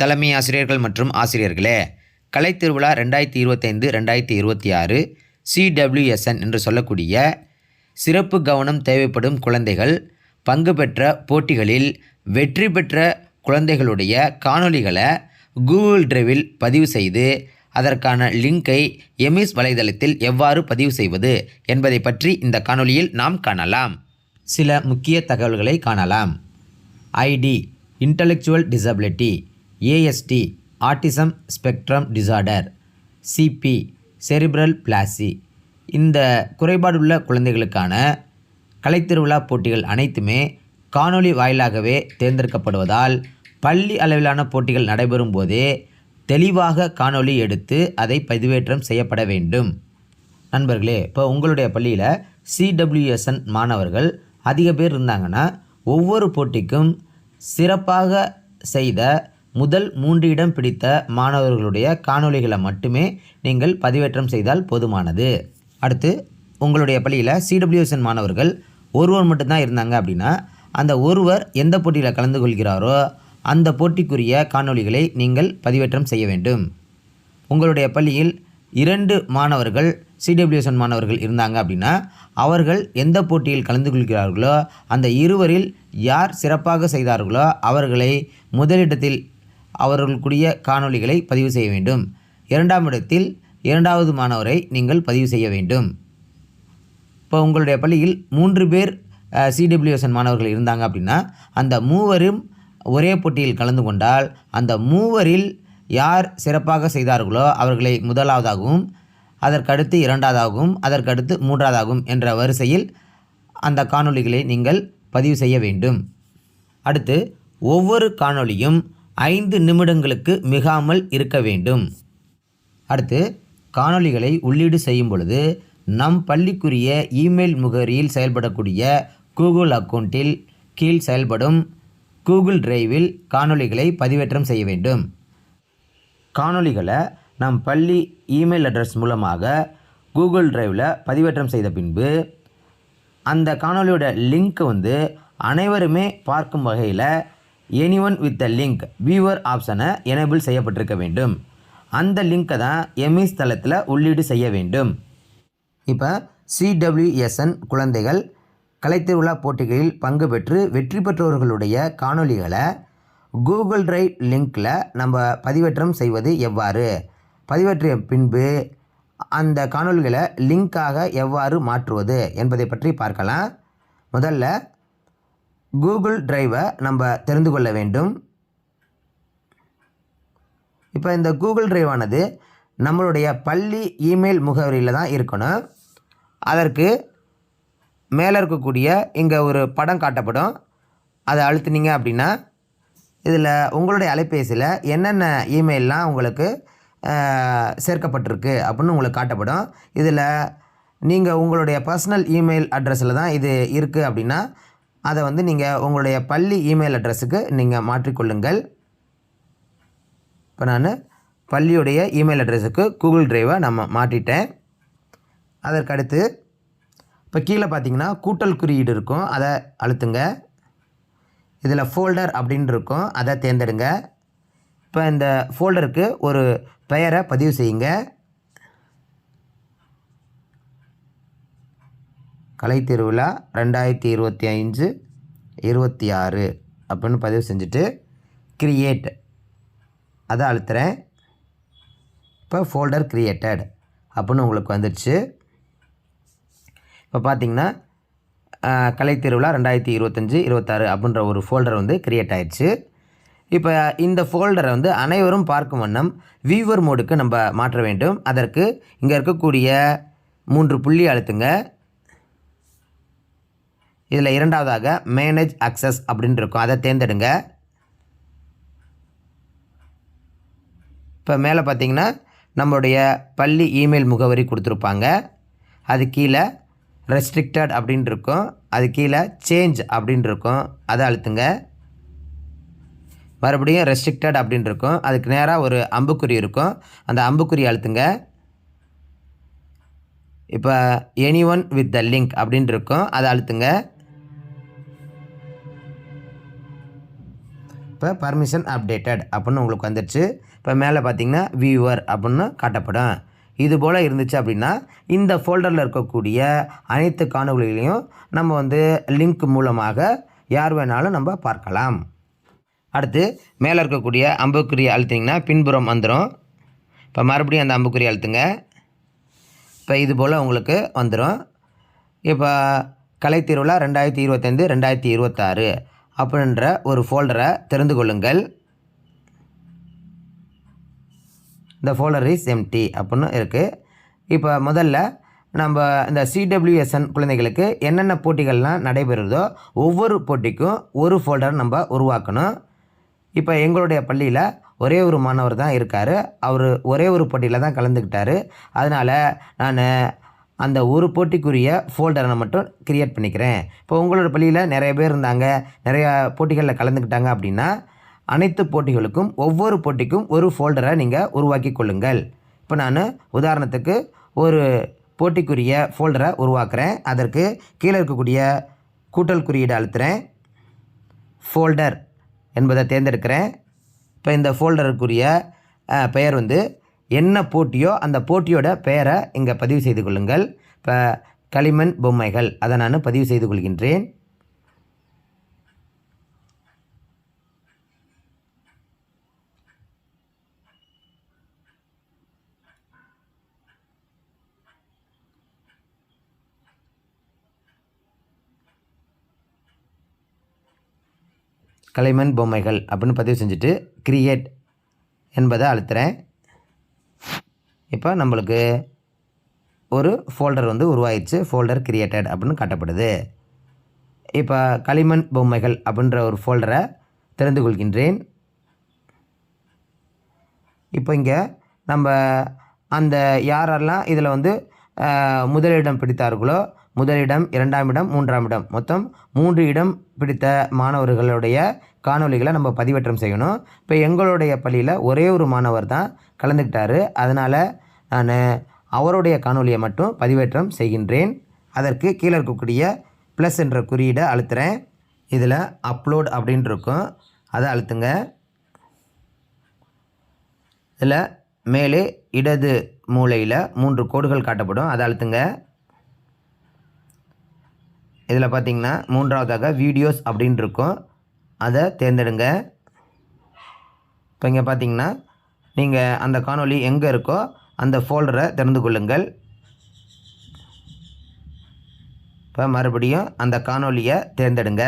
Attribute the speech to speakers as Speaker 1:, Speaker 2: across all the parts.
Speaker 1: தலைமை ஆசிரியர்கள் மற்றும் ஆசிரியர்களே கலை திருவிழா ரெண்டாயிரத்தி இருபத்தைந்து ரெண்டாயிரத்தி இருபத்தி ஆறு சிடபிள்யூஎஸ்என் என்று சொல்லக்கூடிய சிறப்பு கவனம் தேவைப்படும் குழந்தைகள் பங்கு பெற்ற போட்டிகளில் வெற்றி பெற்ற குழந்தைகளுடைய காணொளிகளை கூகுள் டிரைவில் பதிவு செய்து அதற்கான லிங்கை எமிஸ் வலைதளத்தில் எவ்வாறு பதிவு செய்வது என்பதை பற்றி இந்த காணொளியில் நாம் காணலாம். சில முக்கிய தகவல்களை காணலாம். ID intellectual disability. ASD autism spectrum disorder CP cerebral palsy இந்த குறைபாடுள்ள குழந்தைகளுக்கான கலைத்திருவிழா போட்டிகள் அனைத்துமே காணொளி வாயிலாகவே தேர்ந்தெடுக்கப்படுவதால் பள்ளி அளவிலான போட்டிகள் நடைபெறும் போதே தெளிவாக காணொளி எடுத்து அதை பதிவேற்றம் செய்யப்பட வேண்டும். நண்பர்களே இப்போ உங்களுடைய பள்ளியில் சிடபிள்யூஎஸ்என் மாணவர்கள் அதிக பேர் இருந்தாங்கன்னா ஒவ்வொரு போட்டிக்கும் சிறப்பாக செய்த முதல் மூன்று இடம் பிடித்த மாணவர்களுடைய காணொளிகளை மட்டுமே நீங்கள் பதிவேற்றம் செய்தால் போதுமானது. அடுத்து உங்களுடைய பள்ளியில் சிடபிள்யூஎஸ்என் மாணவர்கள் ஒருவர் மட்டும்தான் இருந்தாங்க அப்படின்னா அந்த ஒருவர் எந்த போட்டியில் கலந்து கொள்கிறாரோ அந்த போட்டிக்குரிய காணொளிகளை நீங்கள் பதிவேற்றம் செய்ய வேண்டும். உங்களுடைய பள்ளியில் இரண்டு மாணவர்கள் சிடபிள்யூஎஸ்என் மாணவர்கள் இருந்தாங்க அப்படின்னா அவர்கள் எந்த போட்டியில் கலந்து கொள்கிறார்களோ அந்த இருவரில் யார் சிறப்பாக செய்தார்களோ அவர்களை முதலிடத்தில் அவர்களுக்குரிய காணொளிகளை பதிவு செய்ய வேண்டும். இரண்டாம் இடத்தில் இரண்டாவது மாணவரை நீங்கள் பதிவு செய்ய வேண்டும். இப்போ உங்களுடைய பள்ளியில் மூன்று பேர் சிடபிள்யூஎஸ்என் மாணவர்கள் இருந்தாங்க அப்படின்னா அந்த மூவரும் ஒரே போட்டியில் கலந்து கொண்டால் அந்த மூவரில் யார் சிறப்பாக செய்தார்களோ அவர்களை முதலாவதாகவும் அதற்கடுத்து இரண்டாவதாகவும் அதற்கடுத்து மூன்றாவதாகவும் என்ற வரிசையில் அந்த காணொளிகளை நீங்கள் பதிவு செய்ய வேண்டும். அடுத்து ஒவ்வொரு காணொளியும் ஐந்து நிமிடங்களுக்கு மிகாமல் இருக்க வேண்டும். அடுத்து காணொளிகளை உள்ளீடு செய்யும் பொழுது நம் பள்ளிக்குரிய இமெயில் முகவரியில் செயல்படக்கூடிய கூகுள் அக்கௌண்ட்டில் கீழ் செயல்படும் கூகுள் டிரைவில் காணொளிகளை பதிவேற்றம் செய்ய வேண்டும். காணொளிகளை நம் பள்ளி இமெயில் அட்ரஸ் மூலமாக கூகுள் டிரைவில் பதிவேற்றம் செய்த பின்பு அந்த காணொளியோட லிங்க் வந்து அனைவருமே பார்க்கும் வகையில் anyone with the link viewer ஆப்ஷனை எனேபிள் செய்யப்பட்டிருக்க வேண்டும். அந்த லிங்க்கை தான் எம்இஸ் தளத்தில் உள்ளீடு செய்ய வேண்டும். இப்போ சிடபிள்யூஎஸ்என் குழந்தைகள் கலைத்திருவிழா போட்டிகளில் பங்கு பெற்று வெற்றி பெற்றவர்களுடைய காணொளிகளை கூகுள் டிரைவ் லிங்க்கில் நம்ம பதிவேற்றம் செய்வது எவ்வாறு? பதிவேற்றிய பின்பு அந்த காணொளிகளை லிங்காக எவ்வாறு மாற்றுவது என்பதை பற்றி பார்க்கலாம். முதல்ல கூகுள் டிரைவை நம்ம தெரிந்து கொள்ள வேண்டும். இப்போ இந்த கூகுள் டிரைவானது நம்மளுடைய பள்ளி இமெயில் முகவரியில் தான் இருக்கணும். அதற்கு மேலே இருக்கக்கூடிய இங்கே ஒரு படம் காட்டப்படும். அதை அழுத்துனீங்க அப்படின்னா இதில் உங்களுடைய அலைபேசியில் என்னென்ன இமெயிலெலாம் உங்களுக்கு சேர்க்கப்பட்டிருக்கு அப்படின்னு உங்களுக்கு காட்டப்படும். இதில் நீங்கள் உங்களுடைய பர்சனல் இமெயில் அட்ரஸில் தான் இது இருக்குது அப்படின்னா அதை வந்து நீங்கள் உங்களுடைய பள்ளி இமெயில் அட்ரஸுக்கு நீங்கள் மாற்றிக்கொள்ளுங்கள். இப்போ நான் பள்ளியுடைய இமெயில் அட்ரஸுக்கு கூகுள் ட்ரைவை நம்ம மாற்றிட்டேன். அதற்கடுத்து இப்போ கீழே பார்த்தீங்கன்னா கூட்டல் குறியீடு இருக்கும் அதை அழுத்துங்க. இதில் ஃபோல்டர் அப்படின்னு இருக்கும் அதை தேர்ந்தெடுங்க. இப்போ இந்த ஃபோல்டருக்கு ஒரு பெயரை பதிவு செய்யுங்க. கலை திருவிழா ரெண்டாயிரத்தி இருபத்தி அஞ்சு இருபத்தி ஆறு அப்படின்னு பதிவு செஞ்சுட்டு க்ரியேட் அதை அழுத்துறேன். இப்போ ஃபோல்டர் க்ரியேட்டட் அப்படின்னு உங்களுக்கு வந்துடுச்சு இப்போ பார்த்தீங்கன்னா கலைத்திருவிழா திருவிழா ரெண்டாயிரத்தி இருபத்தஞ்சி இருபத்தாறு அப்படின்ற ஒரு ஃபோல்டர் வந்து க்ரியேட் ஆயிடுச்சு. இப்போ இந்த ஃபோல்டரை வந்து அனைவரும் பார்க்கும் வண்ணம் வியூவர் மோடுக்கு நம்ம மாற்ற வேண்டும். அதற்கு இங்கே இருக்கக்கூடிய மூன்று புள்ளி அழுத்துங்க. இதில் இரண்டாவதாக மேனேஜ் அக்சஸ் அப்படின்னு இருக்கும். அதை தேர்ந்தெடுங்க. இப்போ மேலே பார்த்தீங்கன்னா நம்மளுடைய பள்ளி இமெயில் முகவரி கொடுத்துருப்பாங்க. அது கீழே ரெஸ்ட்ரிக்டட் அப்படின்ட்டு இருக்கும். அது கீழே சேஞ்ச் அப்படின்னு இருக்கும். அதை அழுத்துங்க. மறுபடியும் ரெஸ்ட்ரிக்டட் அப்படின்னு இருக்கும். அதுக்கு நேராக ஒரு அம்புக்குறி இருக்கும். அந்த அம்புக்குறி அழுத்துங்க. இப்போ anyone with the link அப்படின்ட்டு இருக்கும். அதை அழுத்துங்க. இப்போ பர்மிஷன் அப்டேட்டட் அப்படின்னு உங்களுக்கு வந்துடுச்சு. இப்போ மேலே பார்த்தீங்கன்னா வியூவர் அப்படின்னு காட்டப்படும். இது போல் இருந்துச்சு அப்படின்னா இந்த ஃபோல்டரில் இருக்கக்கூடிய அனைத்து காணொலிகளையும் நம்ம வந்து லிங்க் மூலமாக யார் வேணாலும் நம்ம பார்க்கலாம். அடுத்து மேலே இருக்கக்கூடிய அம்புக்குறி அழுத்திங்கன்னா பின்புறம் வந்துடும் இப்போ மறுபடியும் அந்த அம்புக்குறி அழுத்துங்க. இப்போ இது போல் உங்களுக்கு வந்துடும் இப்போ கலைத்திருவிழா ரெண்டாயிரத்தி இருபத்தைந்து ரெண்டாயிரத்தி இருபத்தாறு. அப்படின்ற ஒரு ஃபோல்டரை தெரிந்து கொள்ளுங்கள். இந்த ஃபோல்டர் இஸ் எம்டி அப்படின்னு இருக்குது இப்போ முதல்ல நம்ம இந்த சிடபிள்யூஎஸ்என் குழந்தைகளுக்கு என்னென்ன போட்டிகள்லாம் நடைபெறுதோ ஒவ்வொரு போட்டிக்கும் ஒரு ஃபோல்டர் நம்ம உருவாக்கணும். இப்போ எங்களுடைய பள்ளியில் ஒரே ஒரு மாணவர் தான் இருக்கார். அவர் ஒரே ஒரு போட்டியில் தான் கலந்துக்கிட்டார். அதனால் நான் அந்த ஒரு போட்டிக்குரிய ஃபோல்டரை மட்டும் க்ரியேட் பண்ணிக்கிறேன். இப்போ உங்களோட பள்ளியில் நிறைய பேர் இருந்தாங்க நிறைய போட்டிகளில் கலந்துக்கிட்டாங்க அப்படின்னா அனைத்து போட்டிகளுக்கும் ஒவ்வொரு போட்டிக்கும் ஒரு ஃபோல்டரை நீங்கள் உருவாக்கி கொள்ளுங்கள். இப்போ நான் உதாரணத்துக்கு ஒரு போட்டிக்குரிய ஃபோல்டரை உருவாக்குறேன். அதற்கு கீழே இருக்கக்கூடிய கூட்டல் குறியீடு அழுத்துறேன். ஃபோல்டர் என்பதை தேர்ந்தெடுக்கிறேன். இப்போ இந்த ஃபோல்டருக்குரிய பெயர் வந்து என்ன போட்டியோ அந்த போட்டியோட பெயரை இங்கே பதிவு செய்து கொள்ளுங்கள். இப்போ களிமண் பொம்மைகள் அதை நான் பதிவு செய்து கொள்கின்றேன். களிமண் பொம்மைகள் அப்படின்னு பதிவு செஞ்சுட்டு கிரியேட் என்பதை அழுத்துறேன். இப்போ நம்மளுக்கு ஒரு ஃபோல்டர் வந்து உருவாயிடுச்சு ஃபோல்டர் கிரியேட்டட் அப்படின்னு காட்டப்படுது. இப்போ களிமண் பொம்மைகள் அப்படின்ற ஒரு ஃபோல்டரை தெரிந்து கொள்கின்றேன். இப்போ இங்கே நம்ம அந்த யாரெல்லாம் இதில் வந்து முதலிடம் பிடித்தார்களோ முதலிடம் இரண்டாம் இடம் மூன்றாம் இடம். மொத்தம் மூன்று இடம் பிடித்த மாணவர்களுடைய காணொளிகளை நம்ம பதிவேற்றம் செய்யணும். இப்போ எங்களுடைய பள்ளியில் ஒரே ஒரு மாணவர் தான் கலந்துக்கிட்டாரு. அதனால் நான் அவருடைய காணொளியை மட்டும் பதிவேற்றம் செய்கின்றேன். அதற்கு கீழே இருக்கக்கூடிய ப்ளஸ் என்ற குறியீடை அழுத்துறேன். இதில் அப்லோட் அப்படின்ட்டு இருக்கும் அதை அழுத்துங்க. இதில் மேலே இடது மூலையில் மூன்று கோடுகள் காட்டப்படும். அதை அழுத்துங்க. இதில் பார்த்தீங்கன்னா மூன்றாவதாக வீடியோஸ் அப்படின்னு இருக்கும். அதை தேர்ந்தெடுங்க. இப்போ இங்கே பார்த்தீங்கன்னா நீங்கள் அந்த காணொளி எங்கே இருக்கோ அந்த ஃபோல்டரை திறந்து கொள்ளுங்கள். இப்போ மறுபடியும் அந்த காணொளியை தேர்ந்தெடுங்க.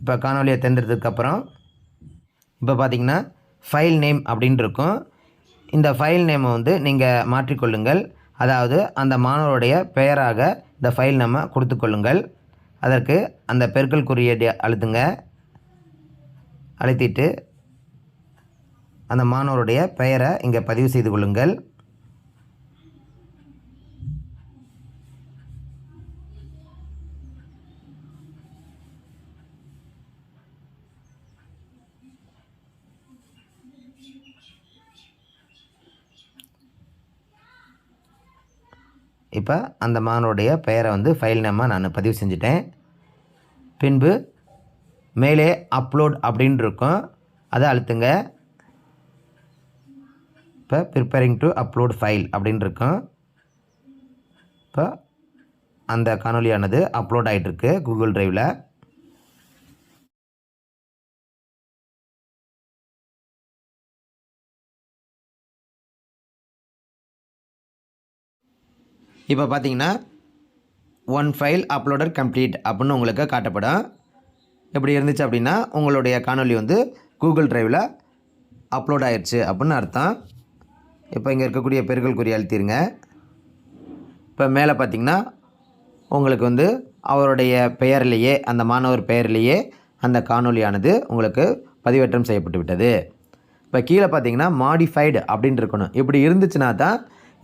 Speaker 1: இப்போ காணொலியை தேர்ந்தெடுத்ததுக்கப்புறம் இப்போ பார்த்தீங்கன்னா ஃபைல் நேம் அப்படின்னு இருக்கும். இந்த ஃபைல் நேமை வந்து நீங்கள் மாற்றிக்கொள்ளுங்கள். அதாவது அந்த மாணவருடைய பெயராக இந்த ஃபைல் நம்ம கொடுத்துக்கொள்ளுங்கள். அதற்கு அந்த பெருக்கல் குறியீடு அழுத்துங்க. அழுத்திட்டு அந்த மாணவருடைய பெயரை இங்கே பதிவு செய்து கொள்ளுங்கள். இப்போ அந்த மானுடைய பெயரை வந்து ஃபைல் நேமாக நான் பதிவு செஞ்சுட்டேன். பின்பு மேலே அப்லோட் அப்படின்னு இருக்கும். அதை அழுத்துங்க. இப்போ ப்ரிப்பேரிங் டு அப்லோட் ஃபைல் அப்படின்னு இருக்கும். இப்போ அந்த காணொலியானது அப்லோட் ஆகிட்டுருக்கு கூகுள் ட்ரைவில் இப்போ பார்த்தீங்கன்னா ஒன் ஃபைல் அப்லோடர் கம்ப்ளீட் அப்படின்னு உங்களுக்கு காட்டப்படும். இப்படி இருந்துச்சு அப்படின்னா உங்களுடைய காணொலி வந்து கூகுள் டிரைவில் அப்லோட் ஆயிடுச்சு அப்படின்னு அர்த்தம். இப்போ இங்கே இருக்கக்கூடிய பெருகல் குறி அழுத்திடுங்க இப்போ மேலே பார்த்தீங்கன்னா உங்களுக்கு வந்து அவருடைய பெயர்லேயே அந்த மாணவர் பெயர்லேயே அந்த காணொலியானது உங்களுக்கு பதிவேற்றம் செய்யப்பட்டு விட்டது இப்போ கீழே பார்த்தீங்கன்னா மாடிஃபைடு அப்படின்னு இருக்கணும். இப்படி இருந்துச்சுன்னா தான்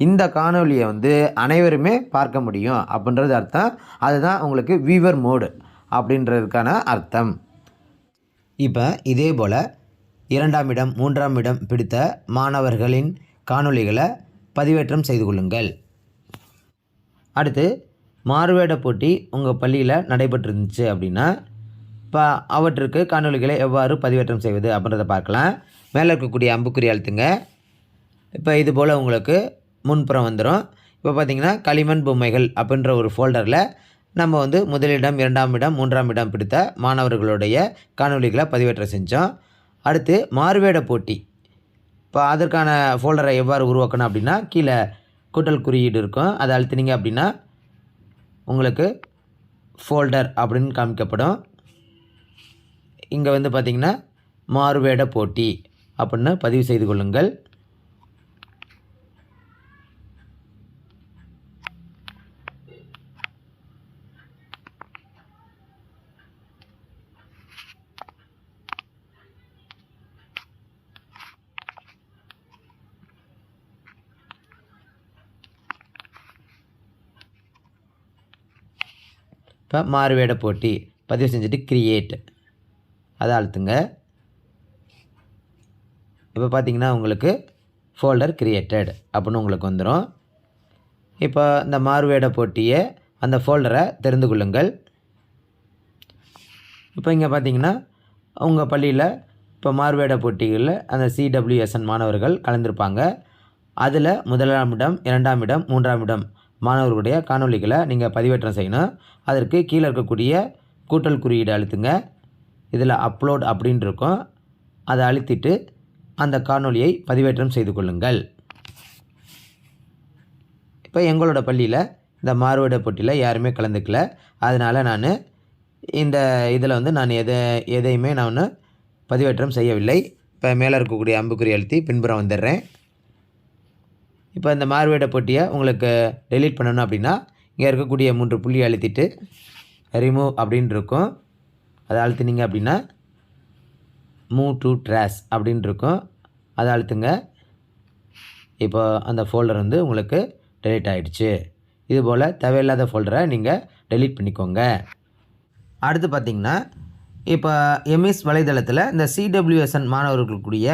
Speaker 1: இந்த காணொளியை வந்து அனைவருமே பார்க்க முடியும் அப்படின்றது அர்த்தம். அதுதான் உங்களுக்கு வீவர் மோடு அப்படின்றதுக்கான அர்த்தம். இப்போ இதே போல் இரண்டாம் இடம் மூன்றாம் இடம் பிடித்த மாணவர்களின் காணொளிகளை பதிவேற்றம் செய்து கொள்ளுங்கள். அடுத்து மாறுவேட போட்டி உங்கள் பள்ளியில் நடைபெற்றிருந்துச்சு அப்படின்னா இப்போ அவற்றுக்கு காணொளிகளை எவ்வாறு பதிவேற்றம் செய்வது அப்படின்றத பார்க்கலாம். மேலே இருக்கக்கூடிய அம்புக்குறி அழுத்துங்க. இப்போ இது போல் உங்களுக்கு முன்புறம் வந்துடும் இப்போ பார்த்திங்கன்னா களிமண் பொம்மைகள் அப்படின்ற ஒரு ஃபோல்டரில் நம்ம வந்து முதலிடம் இரண்டாம் இடம் மூன்றாம் இடம் பிடித்த மாணவர்களுடைய காணொளிகளை பதிவேற்றம் செஞ்சோம். அடுத்து மாறுவேட போட்டி. இப்போ அதற்கான ஃபோல்டரை எவ்வாறு உருவாக்கணும் அப்படின்னா கீழே கூட்டல் குறியீடு இருக்கும். அதை அழுத்தினீங்க அப்படின்னா உங்களுக்கு ஃபோல்டர் அப்படின்னு காமிக்கப்படும். இங்கே வந்து பார்த்திங்கன்னா மாறுவேட போட்டி அப்படின்னு பதிவு செய்து கொள்ளுங்கள். இப்போ மாறுவேட போட்டி பதிவு செஞ்சுட்டு க்ரியேட் அதை அழுத்துங்க. இப்போ பார்த்தீங்கன்னா உங்களுக்கு ஃபோல்டர் க்ரியேட்டட் அப்படின்னு உங்களுக்கு வந்துடும் இப்போ இந்த மாறுவேட போட்டியை அந்த ஃபோல்டரை தெரிந்து கொள்ளுங்கள். இப்போ இங்கே பார்த்தீங்கன்னா உங்கள் பள்ளியில் இப்போ மாறுவேட போட்டிகளில் அந்த சிடபிள்யூஎஸ்என் மாணவர்கள் கலந்துருப்பாங்க. அதில் முதலாம் இடம் இரண்டாம் இடம் மூன்றாம் இடம் மாணவர்களுடைய காணொளிகளை நீங்கள் பதிவேற்றம் செய்யணும். அதற்கு கீழே இருக்கக்கூடிய கூட்டல் குறியீடு அழுத்துங்க. இதில் அப்லோட் அப்படின்னு இருக்கும் அதை அழுத்திட்டு அந்த காணொளியை பதிவேற்றம் செய்து கொள்ளுங்கள். இப்போ எங்களோட பள்ளியில் இந்த மாறுவிட போட்டியில் யாருமே கலந்துக்கல. அதனால் நான் இந்த இதில் வந்து நான் எதை எதையுமே நான் பதிவேற்றம் செய்யவில்லை. இப்போ மேலே இருக்கக்கூடிய அம்புக்குறி அழுத்தி பின்புறம் வந்துடுறேன். இப்போ இந்த மாறுவேட போட்டியை உங்களுக்கு டெலீட் பண்ணணும் அப்படின்னா இங்கே இருக்கக்கூடிய மூன்று புள்ளி அழுத்திட்டு ரிமூவ் அப்படின்னு இருக்கும் அதை அழுத்தினீங்க அப்படின்னா மூவ் டு ட்ராஸ் அப்படின்னு இருக்கும் அதை அழுத்துங்க. இப்போ அந்த ஃபோல்டர் வந்து உங்களுக்கு டெலீட் ஆகிடுச்சு இதுபோல் தேவையில்லாத ஃபோல்டரை நீங்கள் டெலீட் பண்ணிக்கோங்க. அடுத்து பார்த்திங்கன்னா இப்போ எம்எஸ் வலைதளத்தில் இந்த சிடபிள்யூஎஸ்என் மாணவர்களுக்குரிய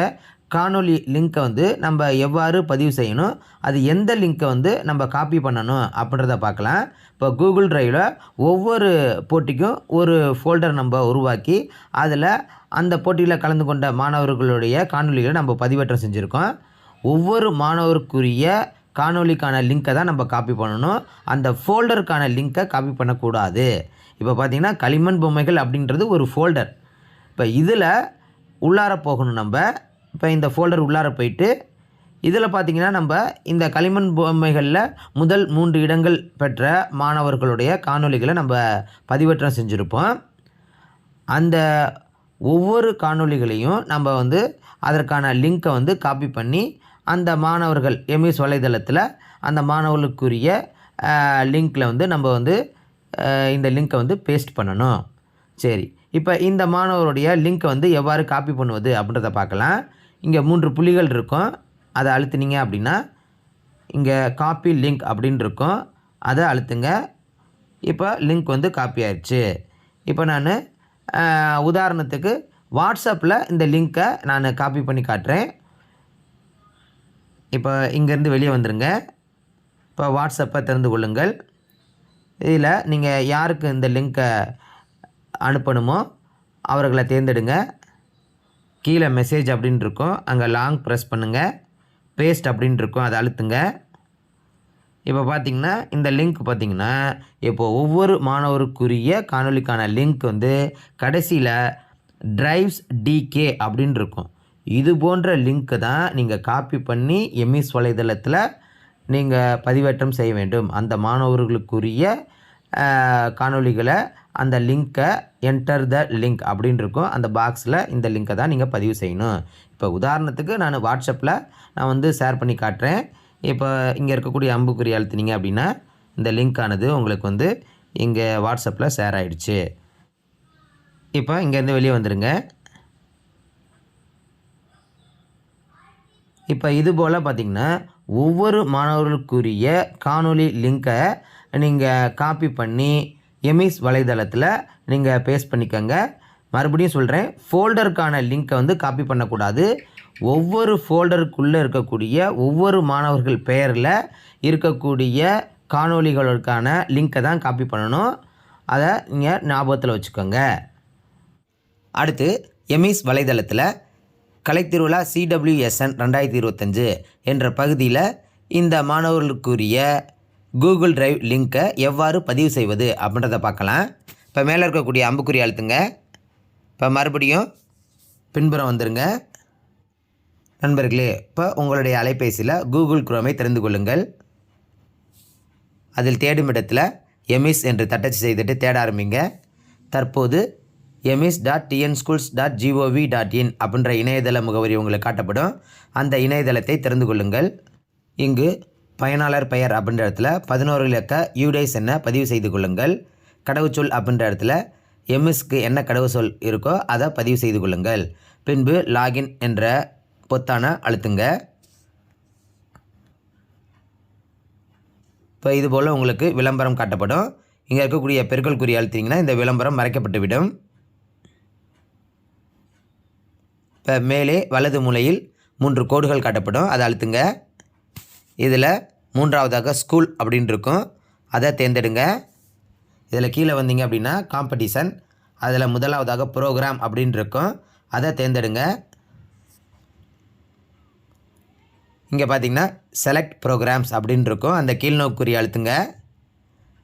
Speaker 1: காணொலி லிங்க்கை வந்து நம்ம எவ்வாறு பதிவு செய்யணும் அது எந்த லிங்க்கை வந்து நம்ம காப்பி பண்ணணும் அப்படின்றத பார்க்கலாம். இப்போ கூகுள் ட்ரைவில் ஒவ்வொரு போட்டிக்கும் ஒரு ஃபோல்டர் நம்ம உருவாக்கி அதில் அந்த போட்டியில் கலந்து கொண்ட மாணவர்களுடைய காணொலிகளை நம்ம பதிவேற்றம் செஞ்சுருக்கோம். ஒவ்வொரு மாணவருக்குரிய காணொலிக்கான லிங்க்கை தான் நம்ம காப்பி பண்ணணும். அந்த ஃபோல்டருக்கான லிங்க்கை காப்பி பண்ணக்கூடாது. இப்போ பார்த்திங்கன்னா களிமண் பொம்மைகள் அப்படின்றது ஒரு ஃபோல்டர் இப்போ இதில் உள்ளார போகணும் நம்ம. இப்போ இந்த ஃபோல்டர் உள்ளார போயிட்டு இதில் பார்த்திங்கன்னா நம்ம இந்த களிமண் பொம்மைகளில் முதல் மூன்று இடங்கள் பெற்ற மாணவர்களுடைய காணொளிகளை நம்ம பதிவேற்றம் செஞ்சுருப்போம். அந்த ஒவ்வொரு காணொளிகளையும் நம்ம வந்து அதற்கான லிங்க்கை வந்து காப்பி பண்ணி அந்த மாணவர்கள் எம்எஸ் வலைதளத்தில் அந்த மாணவர்களுக்குரிய லிங்க்கில் வந்து நம்ம வந்து இந்த லிங்க்கை வந்து பேஸ்ட் பண்ணணும். சரி இப்போ இந்த மாணவருடைய லிங்க்கை வந்து எவ்வாறு காப்பி பண்ணுவது அப்படின்றத பார்க்கலாம். இங்கே மூன்று புள்ளிகள் இருக்கும். அதை அழுத்துனீங்க அப்படின்னா இங்கே காப்பி லிங்க் அப்படின்னு இருக்கும். அதை அழுத்துங்க. இப்போ லிங்க் வந்து காப்பி ஆயிடுச்சு இப்போ நான் உதாரணத்துக்கு வாட்ஸ்அப்பில் இந்த லிங்க்கை நான் காப்பி பண்ணி காட்டுறேன். இப்போ இங்கேருந்து வெளியே வந்துடுங்க இப்போ வாட்ஸ்அப்பை திறந்து கொள்ளுங்கள். இதில் நீங்கள் யாருக்கு இந்த லிங்க்கை அனுப்பணுமோ அவர்களை தேர்ந்தெடுங்க. கீழே மெசேஜ் அப்படின்னு இருக்கும். அங்கே லாங் ப்ரெஸ் பண்ணுங்கள் பேஸ்ட் அப்படின்னு இருக்கும். அதை அழுத்துங்க. இப்போ பார்த்தீங்கன்னா இந்த லிங்க் பார்த்தீங்கன்னா இப்போது ஒவ்வொரு மாணவருக்குரிய காணொளிக்கான லிங்க் வந்து கடைசியில் ட்ரைவ்ஸ் டிகே அப்படின்னு இருக்கும். இது போன்ற லிங்க்கு தான் நீங்கள் காப்பி பண்ணி எம்இஸ் வலைதளத்தில் நீங்கள் பதிவேற்றம் செய்ய வேண்டும். அந்த மாணவர்களுக்குரிய காணொலிகளை காணொளிகளை அந்த லிங்க்கை என்டர் த லிங்க் அப்படின்னு இருக்கும் அந்த பாக்ஸில் இந்த லிங்க்கை தான் நீங்கள் பதிவு செய்யணும். இப்போ உதாரணத்துக்கு நான் வாட்ஸ்அப்பில் நான் வந்து ஷேர் பண்ணி காட்டுறேன். இப்போ இங்கே இருக்கக்கூடிய அம்புக்குறி அழுத்தினீங்க அப்படின்னா இந்த லிங்க் ஆனது உங்களுக்கு வந்து இங்கே வாட்ஸ்அப்பில் ஷேர் ஆகிடுச்சு இப்போ இங்கேருந்து வெளியே வந்துடுங்க இப்போ இது போல் பார்த்திங்கன்னா ஒவ்வொரு மாணவர்களுக்குரிய காணொலி லிங்க்கை நீங்கள் காப்பி பண்ணி எமிஸ் வலைதளத்தில் நீங்கள் பேஸ்ட் பண்ணிக்கோங்க. மறுபடியும் சொல்கிறேன் ஃபோல்டருக்கான லிங்க்கை வந்து காப்பி பண்ணக்கூடாது. ஒவ்வொரு ஃபோல்டருக்குள்ளே இருக்கக்கூடிய ஒவ்வொரு மாணவர்கள் பெயரில் இருக்கக்கூடிய காணொளிகளுக்கான லிங்க்கை தான் காப்பி பண்ணணும். அதை நீங்கள் ஞாபகத்தில் வச்சுக்கோங்க. அடுத்து எமிஸ் வலைதளத்தில் கலைத்திருவிழா சிடபிள்யூஎஸ்என் ரெண்டாயிரத்தி இருபத்தஞ்சு என்ற பகுதியில் இந்த மாணவர்களுக்குரிய கூகுள் டிரைவ் லிங்க்கை எவ்வாறு பதிவு செய்வது அப்படின்றத பார்க்கலாம். இப்போ மேலே இருக்கக்கூடிய அம்புக்குறி அழுத்துங்க. இப்போ மறுபடியும் பின்புறம் வந்துடுங்க நண்பர்களே இப்போ உங்களுடைய அலைபேசியில் கூகுள் குரோமை திறந்து கொள்ளுங்கள். அதில் தேடும் இடத்துல எமிஸ் என்று தட்டச்சு செய்துட்டு தேட ஆரம்பிங்க. தற்போது EMIS dot TN schools dot GOV dot in அப்படின்ற இணையதள முகவரி உங்களுக்கு காட்டப்படும். அந்த இணையதளத்தை திறந்து கொள்ளுங்கள். இங்கு பயனாளர் பெயர் அப்படின்ற இடத்துல பதினோரு இலக்க யூடைஸ் என்ன பதிவு செய்து கொள்ளுங்கள். கடவுச்சொல் அப்படின்ற இடத்துல எம்எஸ்க்கு என்ன கடவுச்சொல் இருக்கோ அதை பதிவு செய்து கொள்ளுங்கள். பின்பு லாகின் என்ற பொத்தான அழுத்துங்க. இப்போ இது போல் உங்களுக்கு விளம்பரம் காட்டப்படும். இங்கே இருக்கக்கூடிய பெருக்கல் குறி அழுத்திங்கன்னா இந்த விளம்பரம் மறைக்கப்பட்டு விடும் இப்போ மேலே வலது மூலையில் மூன்று கோடுகள் காட்டப்படும். அதை அழுத்துங்க. இதில் மூன்றாவதாக ஸ்கூல் அப்படின்னு இருக்கும். அதை தேர்ந்தெடுங்க. இதில் கீழே வந்தீங்க அப்படின்னா காம்படிஷன் அதில் முதலாவதாக ப்ரோக்ராம் அப்படின்னு இருக்கும். அதை தேர்ந்தெடுங்க. இங்கே பார்த்தீங்கன்னா செலக்ட் ப்ரோக்ராம்ஸ் அப்படின்னு இருக்கும். அந்த கீழ்நோக்குறி அழுத்துங்க.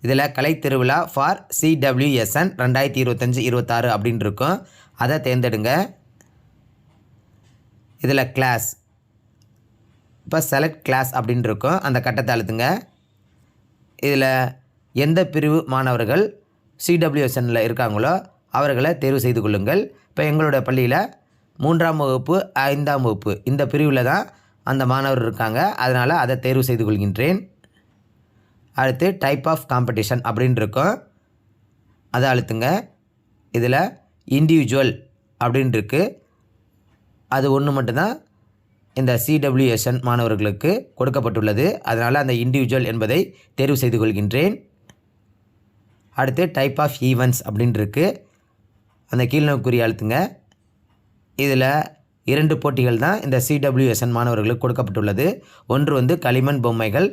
Speaker 1: இதில் கலை திருவிழா ஃபார் சிடபிள்யூஎஸ்என் ரெண்டாயிரத்தி இருபத்தஞ்சி இருபத்தாறு அப்படின்னு இருக்கும். அதை தேர்ந்தெடுங்க. இதில் கிளாஸ் இப்போ செலக்ட் கிளாஸ் அப்படின்னு இருக்கும். அந்த கட்டத்தை அழுத்துங்க. இதில் எந்த பிரிவு மாணவர்கள் சிடபிள்யூஎஸ்எனில் இருக்காங்களோ அவர்களை தேர்வு செய்து கொள்ளுங்கள். இப்போ எங்களோட பள்ளியில் மூன்றாம் வகுப்பு ஐந்தாம் வகுப்பு இந்த பிரிவில் தான் அந்த மாணவர் இருக்காங்க. அதனால் அதை தேர்வு செய்து கொள்கின்றேன். அடுத்து டைப் ஆஃப் காம்படிஷன் அப்படின்னு இருக்கும். அதை அழுத்துங்க. இதில் இண்டிவிஜுவல் அப்படின்னு இருக்குது அது ஒன்று மட்டும்தான். இந்த சிடபிள்யூஎஸ்என் மாணவர்களுக்கு கொடுக்கப்பட்டுள்ளது. அதனால் அந்த இண்டிவிஜுவல் என்பதை தேர்வு செய்து கொள்கின்றேன். அடுத்து டைப் ஆஃப் ஈவெண்ட்ஸ் அப்படின்ருக்கு அந்த கீழ்நோக்குறி அழுத்துங்க. இதில் இரண்டு போட்டிகள் தான் இந்த சிடபிள்யூஎஸ்என் மாணவர்களுக்கு கொடுக்கப்பட்டுள்ளது. ஒன்று வந்து களிமண் பொம்மைகள்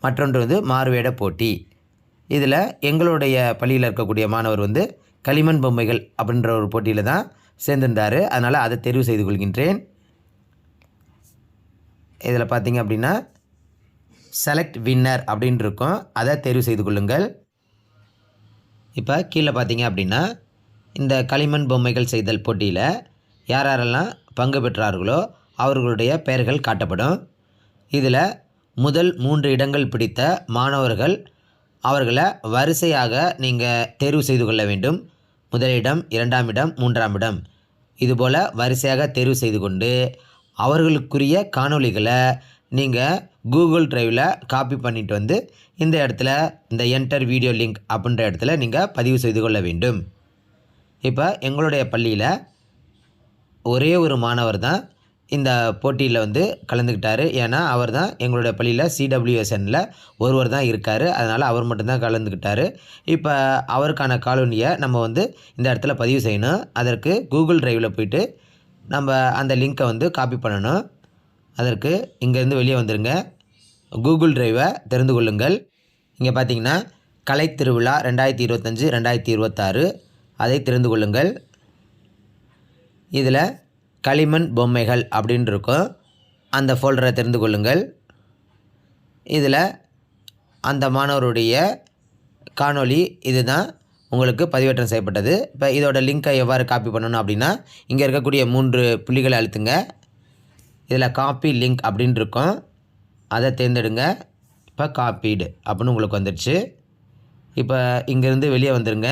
Speaker 1: மற்றொன்று வந்து மாறுவேட போட்டி. இதில் எங்களுடைய பள்ளியில் இருக்கக்கூடிய மாணவர் வந்து களிமண் பொம்மைகள் அப்படின்ற ஒரு போட்டியில் தான் சேர்ந்திருந்தார். அதனால் அதை தெரிவு செய்து கொள்கின்றேன். இதில் பார்த்தீங்க அப்படின்னா செலக்ட் வின்னர் அப்படின்னு இருக்கும். அதை தெரிவு செய்து கொள்ளுங்கள். இப்போ கீழே பார்த்தீங்க அப்படின்னா இந்த களிமண் பொம்மைகள் செய்தல் போட்டியில் யார் யாரெல்லாம் பங்கு பெற்றார்களோ அவர்களுடைய பெயர்கள் காட்டப்படும். இதில் முதல் மூன்று இடங்கள் பிடித்த மாணவர்கள் அவர்களை வரிசையாக நீங்கள் தேர்வு செய்து கொள்ள வேண்டும். முதலிடம் இரண்டாம் இடம் மூன்றாம் இடம். இதுபோல் வரிசையாக தேர்வு செய்து கொண்டு அவர்களுக்குரிய காணொளிகளை நீங்கள் கூகுள் ட்ரைவில் காப்பி பண்ணிட்டு வந்து இந்த இடத்துல இந்த என்டர் வீடியோ லிங்க் அப்படின்ற இடத்துல நீங்கள் பதிவு செய்து கொள்ள வேண்டும். இப்போ எங்களுடைய பள்ளியில் ஒரே ஒரு மாணவர் தான் இந்த போட்டியில் வந்து கலந்துக்கிட்டார் ஏன்னா அவர் தான் எங்களுடைய பள்ளியில் சிடபிள்யூஎஸ்எனில் ஒருவர் தான் இருக்கார். அதனால் அவர் மட்டும்தான் கலந்துக்கிட்டார் இப்போ அவருக்கான காலோனியை நம்ம வந்து இந்த இடத்துல பதிவு செய்யணும். அதற்கு கூகுள் ட்ரைவில் போயிட்டு நம்ம அந்த லிங்க்கை வந்து காப்பி பண்ணணும். அதற்கு இங்கேருந்து வெளியே வந்துடுங்க கூகுள் டிரைவை தெரிந்து கொள்ளுங்கள். இங்கே பார்த்தீங்கன்னா கலை திருவிழா ரெண்டாயிரத்தி இருபத்தஞ்சி ரெண்டாயிரத்தி இருபத்தாறு. அதை தெரிந்து கொள்ளுங்கள். இதில் களிமண் பொம்மைகள் அப்படின்னு இருக்கும். அந்த ஃபோல்டரை தெரிந்து கொள்ளுங்கள். இதில் அந்த மாணவருடைய காணொளி இதுதான். உங்களுக்கு பதிவேற்றம் செய்யப்பட்டது. இப்போ இதோட லிங்க்கை எவ்வாறு காப்பி பண்ணணும் அப்படின்னா இங்கே இருக்கக்கூடிய மூன்று புள்ளிகளை அழுத்துங்க. இதில் காப்பி லிங்க் அப்படின்னு இருக்கும். அதை தேர்ந்தெடுங்க. இப்போ காப்பீடு அப்படின்னு உங்களுக்கு வந்துடுச்சு இப்போ இங்கேருந்து வெளியே வந்துடுங்க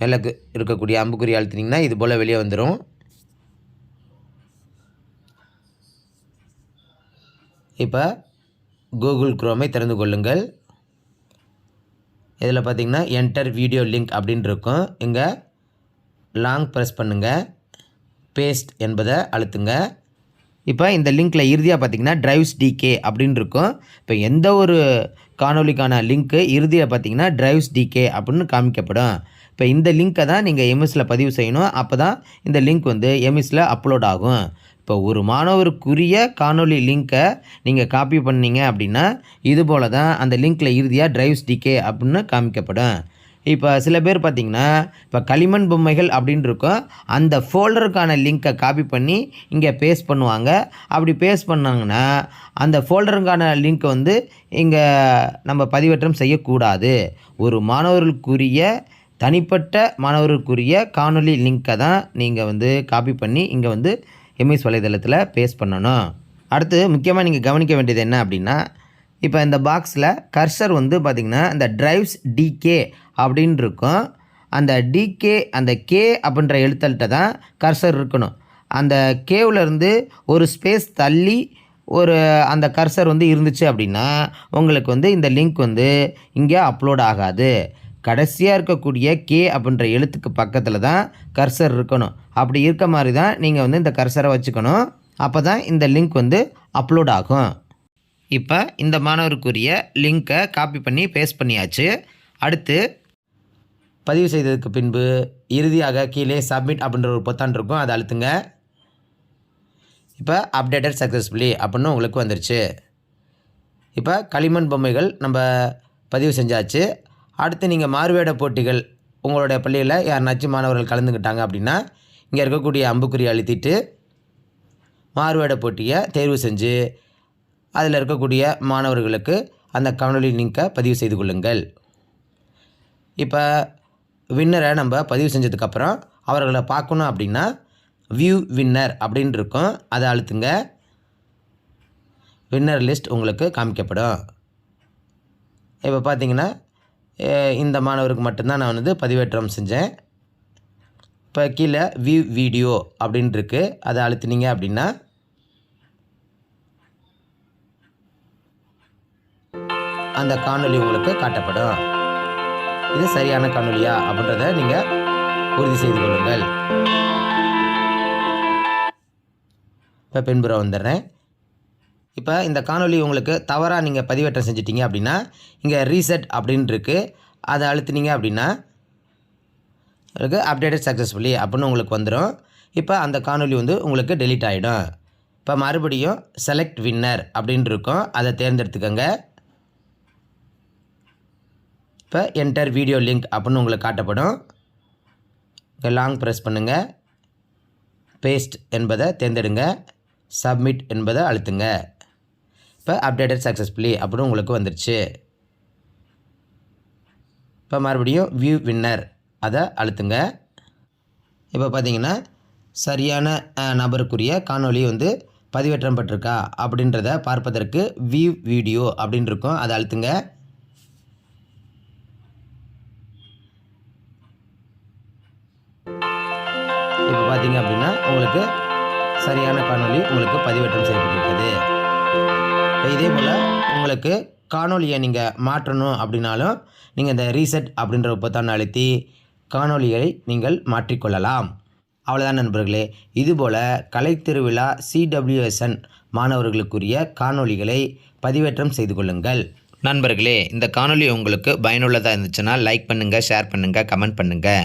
Speaker 1: மேலே இருக்கக்கூடிய அம்புக்குறி அழுத்தினீங்கன்னா இது போல் வெளியே வந்துடும் இப்போ கூகுள் குரோமை திறந்து கொள்ளுங்கள். இதில் பார்த்தீங்கன்னா என்டர் வீடியோ லிங்க் அப்படின்னு இருக்கும் இங்கே லாங் ப்ரெஸ் பண்ணுங்கள் பேஸ்ட் என்பதை அழுத்துங்க. இப்போ இந்த லிங்க்கில் இறுதியாக பார்த்தீங்கன்னா ட்ரைவ்ஸ் டிகே அப்படின்னு இருக்கும் இப்போ எந்த ஒரு காணொளிக்கான லிங்க்கு இறுதியாக பார்த்தீங்கன்னா ட்ரைவ்ஸ் டிகே அப்படின்னு காமிக்கப்படும். இப்போ இந்த லிங்க்கை தான் நீங்கள் எம்எஸில் பதிவு செய்யணும். அப்போ தான் இந்த லிங்க் வந்து எம்எஸில் அப்லோட் ஆகும். இப்போ ஒரு மாணவருக்குரிய காணொலி லிங்க்கை நீங்கள் காப்பி பண்ணீங்க அப்படின்னா இது போல் தான் அந்த லிங்க்கில் இறுதியாக டிரைவ்ஸ் டிகே அப்படின்னு காமிக்கப்படும். இப்போ சில பேர் பார்த்தீங்கன்னா இப்போ களிமண் பொம்மைகள் அப்படின்னு இருக்கும் அந்த ஃபோல்டருக்கான லிங்க்கை காப்பி பண்ணி இங்கே பேஸ்ட் பண்ணுவாங்க. அப்படி பேஸ்ட் பண்ணாங்கன்னா அந்த ஃபோல்டருக்கான லிங்க்கை வந்து இங்கே நம்ம பதிவேற்றம் செய்யக்கூடாது. ஒரு மாணவர்களுக்குரிய தனிப்பட்ட மாணவர்களுக்குரிய காணொலி லிங்க்கை தான் நீங்கள் வந்து காப்பி பண்ணி இங்கே வந்து எம்எஸ் வலைதளத்தில் பேஸ்ட் பண்ணணும். அடுத்து முக்கியமாக நீங்கள் கவனிக்க வேண்டியது என்ன அப்படின்னா இப்போ இந்த பாக்ஸில் கர்சர் வந்து பார்த்திங்கன்னா இந்த ட்ரைவ்ஸ் டிகே அப்படின்னு இருக்கும் அந்த டிகே அந்த கே அப்படின்ற எழுத்தல்கிட்ட தான் கர்சர் இருக்கணும். அந்த கேவிலேருந்து ஒரு ஸ்பேஸ் தள்ளி ஒரு அந்த கர்சர் வந்து இருந்துச்சு அப்படின்னா உங்களுக்கு வந்து இந்த லிங்க் வந்து இங்கே அப்லோட் ஆகாது. கடைசியாக இருக்கக்கூடிய கே அப்படின்ற எழுத்துக்கு பக்கத்தில் தான் கர்சர் இருக்கணும். அப்படி இருக்க மாதிரி தான் நீங்கள் வந்து இந்த கர்சரை வச்சுக்கணும். அப்போ தான் இந்த லிங்க் வந்து அப்லோட் ஆகும். இப்போ இந்த மாணவருக்குரிய லிங்க்கை காப்பி பண்ணி பேஸ்ட் பண்ணியாச்சு. அடுத்து பதிவு செய்ததுக்கு பின்பு இறுதியாக கீழே சப்மிட் அப்படின்ற ஒரு பொத்தான் இருக்கும். அதை அழுத்துங்க. இப்போ அப்டேட்டட் சக்ஸஸ்ஃபுல்லி அப்படின்னு உங்களுக்கு வந்துருச்சு. இப்போ களிமண் பொம்மைகள் நம்ம பதிவு செஞ்சாச்சு. அடுத்து நீங்கள் மாறுவேட போட்டிகள் உங்களுடைய பள்ளியில் யாருனாச்சும் மாணவர்கள் கலந்துக்கிட்டாங்க அப்படின்னா இங்கே இருக்கக்கூடிய அம்புக்குறி அழுத்திட்டு மாறுவேட போட்டியை தேர்வு செஞ்சு அதில் இருக்கக்கூடிய மாணவர்களுக்கு அந்த காணொளி லிங்கை பதிவு செய்து கொள்ளுங்கள். இப்போ வின்னரை நம்ம பதிவு செஞ்சதுக்கப்புறம் அவர்களை பார்க்கணும் அப்படின்னா வியூ வின்னர் அப்படின்னு இருக்கும். அதை அழுத்துங்க. வின்னர் லிஸ்ட் உங்களுக்கு காமிக்கப்படும். இப்போ பார்த்தீங்கன்னா இந்த மாணவருக்கு மட்டும்தான் நான் வந்து பதிவேற்றம் செஞ்சேன். இப்போ கீழே வியூ வீடியோ அப்படின்னு இருக்கு அதை அழுத்தினீங்க அப்படின்னா அந்த காணொலி உங்களுக்கு காட்டப்படும். இது சரியான காணொலியா அப்படின்றத நீங்கள் உறுதி செய்து கொள்ளுங்கள். இப்போ பின்புறம் வந்துடுறேன். இப்போ இந்த காணொலி உங்களுக்கு தவறாக நீங்கள் பதிவேற்றம் செஞ்சிட்டிங்க அப்படின்னா இங்கே ரீசெட் அப்படின்னு இருக்குது அதை அழுத்தினீங்க அப்படின்னா உங்களுக்கு அப்டேட்டட் சக்ஸஸ்ஃபுல்லி அப்படின்னு உங்களுக்கு வந்துடும் இப்போ அந்த காணொலி வந்து உங்களுக்கு டெலீட் ஆகிடும் இப்போ மறுபடியும் செலக்ட் வின்னர் அப்படின்னு இருக்கும். அதை தேர்ந்தெடுத்துக்கோங்க. இப்போ என்டர் வீடியோ லிங்க் அப்படின்னு உங்களுக்கு காட்டப்படும். இங்கே லாங் ப்ரெஸ் பண்ணுங்கள் பேஸ்ட் என்பதை தேர்ந்தெடுங்க. சப்மிட் என்பதை அழுத்துங்க. இப்போ அப்டேட்டட் சக்ஸஸ்ஃபுல்லி அப்படின்னு உங்களுக்கு வந்துருச்சு. இப்போ மறுபடியும் வியூ வின்னர் அதை அழுத்துங்க. இப்போ பார்த்தீங்கன்னா சரியான நபருக்குரிய காணொளி வந்து பதிவேற்றம் பட்டிருக்கா அப்படின்றத பார்ப்பதற்கு வியூ வீடியோ அப்படின்னு இருக்கும். அதை அழுத்துங்க. இப்போ பார்த்தீங்க அப்படின்னா உங்களுக்கு சரியான காணொளி உங்களுக்கு பதிவேற்றம் செய்யப்பட்டிருக்குது. இதே போல் உங்களுக்கு காணொலியை நீங்கள் மாற்றணும் அப்படின்னாலும் நீங்கள் இந்த ரீசெட் அப்படின்ற பொத்தான் அழுத்தி காணொலிகளை நீங்கள் மாற்றிக்கொள்ளலாம். அவ்வளோதான் நண்பர்களே. இதுபோல் கலைத்திருவிழா சிடபிள்யூஎஸ்என் மாணவர்களுக்குரிய காணொளிகளை பதிவேற்றம் செய்து கொள்ளுங்கள். நண்பர்களே இந்த காணொலி உங்களுக்கு பயனுள்ளதாக இருந்துச்சுன்னா லைக் பண்ணுங்கள் ஷேர் பண்ணுங்கள் கமெண்ட் பண்ணுங்கள்